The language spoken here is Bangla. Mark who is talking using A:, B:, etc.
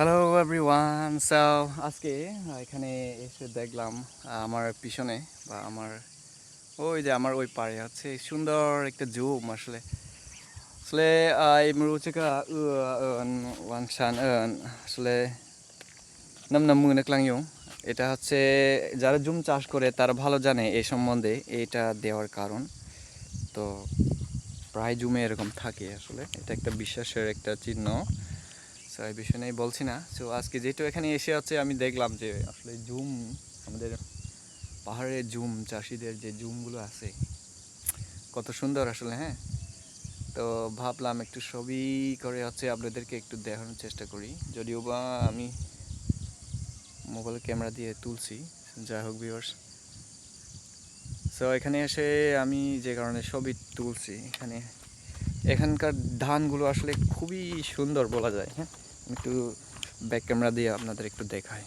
A: হ্যালো এভরিওয়ান সো আজকে এখানে এসে দেখলাম আমার পিছনে বা আমার, ওই যে আমার ওই পাড়ে আছে সুন্দর একটা জুম আসলে। আসলে এই মুরুচিকা ওয়াংশান আসলে, নাম নাম মুনে ক্লাংইউ এটা হচ্ছে, যারা জুম চাষ করে তারা ভালো জানে এই সম্বন্ধে এটা দেওয়ার কারণ। তো, প্রায় জুমে এরকম থাকে আসলে। এটা একটা বিশ্বাসের একটা চিহ্ন। সো এই বিষয় নিয়ে বলছি না। সো আজকে যেহেতু এখানে এসে আছে, আমি দেখলাম যে আসলে জুম, আমাদের পাহাড়ের জুম, চাষিদের যে জুমগুলো আছে, কত সুন্দর আসলে হ্যাঁ? তো ভাবলাম একটু ছবি করে হচ্ছে আপনাদেরকে একটু দেখানোর চেষ্টা করি। যদিও বা আমি মোবাইল ক্যামেরা দিয়ে তুলছি, যাই হোক ভিউয়ার্স সো এখানে এসে আমি যে কারণে ছবি তুলছি, এখানে এখানকার ধানগুলো আসলে খুবই সুন্দর বলা যায় হ্যাঁ? একটু ব্যাক ক্যামেরা দিয়ে আপনাদের একটু দেখাই।